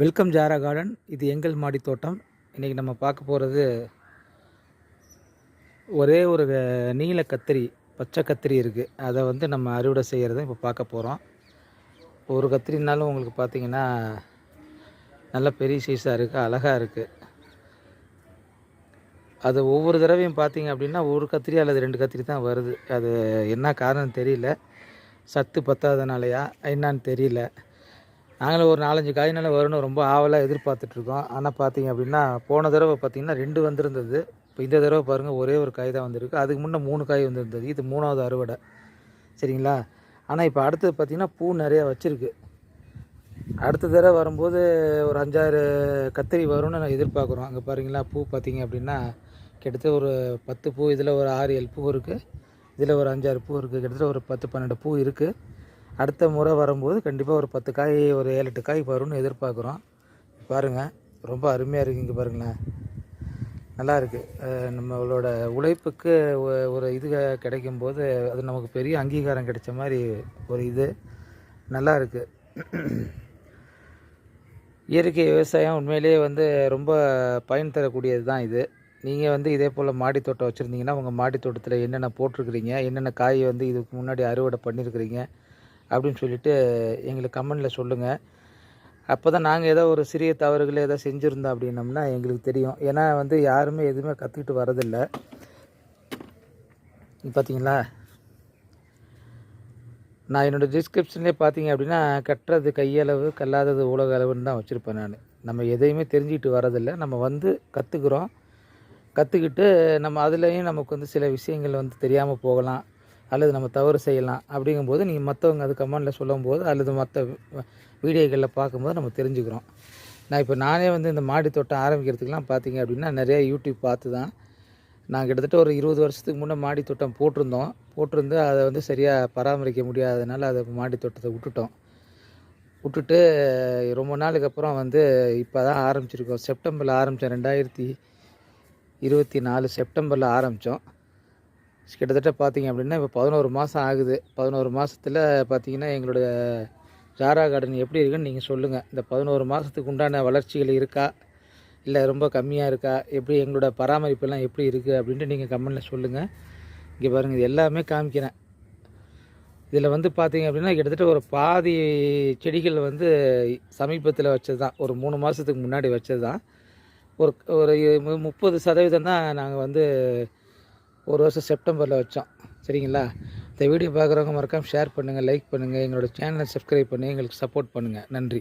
Welcome ஜாரா garden. இது எங்கள் மாடி தோட்டம். இன்றைக்கி நம்ம பார்க்க போகிறது ஒரே ஒரு நீல கத்திரி பச்சை கத்திரி இருக்குது அதை வந்து நம்ம அறுவடை செய்கிறத இப்போ பார்க்க போகிறோம் ஒரு கத்திரினாலும் உங்களுக்கு பார்த்தீங்கன்னா நல்ல பெரிய சைஸாக இருக்குது அழகாக இருக்குது அது ஒவ்வொரு தடவையும் பார்த்தீங்க அப்படின்னா ஒரு கத்திரி அல்லது ரெண்டு கத்திரி தான் வருது. அது என்ன காரணம் தெரியல. சத்து பத்தாதனாலையா என்னன்னு தெரியல. நாங்களும் ஒரு நாலஞ்சு காய்னால வரும்னு ரொம்ப ஆவலாக எதிர்பார்த்துட்ருக்கோம். ஆனால் பார்த்தீங்க அப்படின்னா போன தடவை பார்த்தீங்கன்னா ரெண்டு வந்திருந்தது. இப்போ இந்த தடவை பாருங்கள் ஒரே ஒரு காய் தான் வந்திருக்கு. அதுக்கு முன்னே மூணு காய் வந்திருந்தது. இது மூணாவது அறுவடை. சரிங்களா? ஆனால் இப்போ அடுத்தது பார்த்திங்கன்னா பூ நிறையா வச்சுருக்கு. அடுத்த தடவை வரும்போது ஒரு அஞ்சாறு கத்திரி வரும்னு நான் எதிர்பார்க்குறோம். அங்கே பாருங்களா பூ பார்த்தீங்க அப்படின்னா கிட்டத்தட்ட ஒரு பத்து பூ இதில் ஒரு ஆறு ஏழு பூ இருக்குது இதில் ஒரு அஞ்சாறு பூ இருக்குது கிட்டத்தட்ட ஒரு பத்து பன்னெண்டு பூ இருக்குது அடுத்த முறை வரும்போது கண்டிப்பாக ஒரு பத்து காய் ஒரு ஏழு எட்டு காய் வரும்னு எதிர்பார்க்குறோம். பாருங்கள் ரொம்ப அருமையாக இருக்குது இங்கே பாருங்களேன். நல்லா இருக்குது நம்மளோட உழைப்புக்கு ஒரு இது கிடைக்கும் கிடைக்கும்போது அது நமக்கு பெரிய அங்கீகாரம் கிடைச்ச மாதிரி ஒரு இது. நல்லா இருக்குது இயற்கை விவசாயம் உண்மையிலேயே வந்து ரொம்ப பயன் தரக்கூடியது தான் இது. நீங்கள் வந்து இதே போல் மாடி தோட்டம் வச்சுருந்தீங்கன்னா உங்கள் மாடி தோட்டத்தில் என்னென்ன போட்டிருக்கிறீங்க என்னென்ன காய் வந்து இதுக்கு முன்னாடி அறுவடை பண்ணியிருக்கிறீங்க அப்படின்னு சொல்லிட்டு எங்களுக்கு கமெண்டில் சொல்லுங்கள் அப்போ தான் நாங்கள் ஏதோ ஒரு சிறிய தவறுகளை ஏதோ செஞ்சுருந்தோம் அப்படின்னம்னா எங்களுக்கு தெரியும். ஏன்னா வந்து யாருமே எதுவுமே கற்றுக்கிட்டு வரதில்லை. பார்த்தீங்களா நான் என்னோடய டிஸ்கிரிப்ஷன்லேயே பார்த்தீங்க அப்படின்னா கட்டுறது கையளவு கல்லாதது உலக அளவுன்னு தான் வச்சுருப்பேன் நான். நம்ம எதையுமே தெரிஞ்சுக்கிட்டு வரதில்லை. நம்ம வந்து கற்றுக்குறோம் கற்றுக்கிட்டு நம்ம அதுலேயும் நமக்கு வந்து சில விஷயங்கள் வந்து தெரியாமல் போகலாம். அல்லது நம்ம தவறு செய்யலாம் அப்படிங்கும்போது நீங்கள் மற்றவங்க அது கமெண்டில் சொல்லும்போது அல்லது மற்ற வீடியோக்களில் பார்க்கும்போது நம்ம தெரிஞ்சுக்கிறோம். நான் இப்போ நானே வந்து இந்த மாடி தோட்டம் ஆரம்பிக்கிறதுக்கெலாம் பார்த்தீங்க அப்படின்னா நிறைய யூடியூப் பார்த்து தான் நான் கிட்டத்தட்ட ஒரு இருபது வருஷத்துக்கு முன்னே மாடி தோட்டம் போட்டிருந்தோம். போட்டிருந்து அதை வந்து சரியாக பராமரிக்க முடியாதனால அதை மாடி தோட்டத்தை விட்டுட்டோம். விட்டுட்டு ரொம்ப நாளுக்கு அப்புறம் வந்து இப்போ தான் ஆரம்பிச்சிருக்கோம். செப்டம்பரில் ஆரம்பித்தோம் ரெண்டாயிரத்தி இருபத்தி நாலு செப்டம்பரில் ஆரம்பித்தோம் கிட்டத்தட்ட பார்த்தீங்க அப்படின்னா இப்போ பதினோரு மாதம் ஆகுது. பதினோரு மாதத்தில் பார்த்தீங்கன்னா எங்களுடைய ஜாரா கார்டன் எப்படி இருக்குன்னு நீங்கள் சொல்லுங்கள் இந்த பதினோரு மாதத்துக்கு உண்டான வளர்ச்சிகள் இருக்கா? இல்லை ரொம்ப கம்மியாக இருக்கா? எப்படி எங்களோட பராமரிப்பெல்லாம் எப்படி இருக்குது அப்படின்ட்டு நீங்கள் கமெண்டில் சொல்லுங்கள் இங்கே பாருங்கள் இது எல்லாமே காமிக்கிறேன். இதில் வந்து பார்த்தீங்க அப்படின்னா கிட்டத்தட்ட ஒரு பாதி செடிகள் வந்து சமீபத்தில் வச்சது தான் ஒரு மூணு மாதத்துக்கு முன்னாடி வச்சது தான் ஒரு ஒரு முப்பது சதவீதம் தான் நாங்கள் வந்து ஒரு வருஷம் செப்டம்பரில் வச்சோம் சரிங்களா? இந்த வீடியோ பார்க்குறவங்க மறக்காமல் ஷேர் பண்ணுங்கள் லைக் பண்ணுங்கள் எங்களோட சேனலை சப்ஸ்கிரைப் பண்ணி எங்களுக்கு சப்போர்ட் பண்ணுங்கள் நன்றி.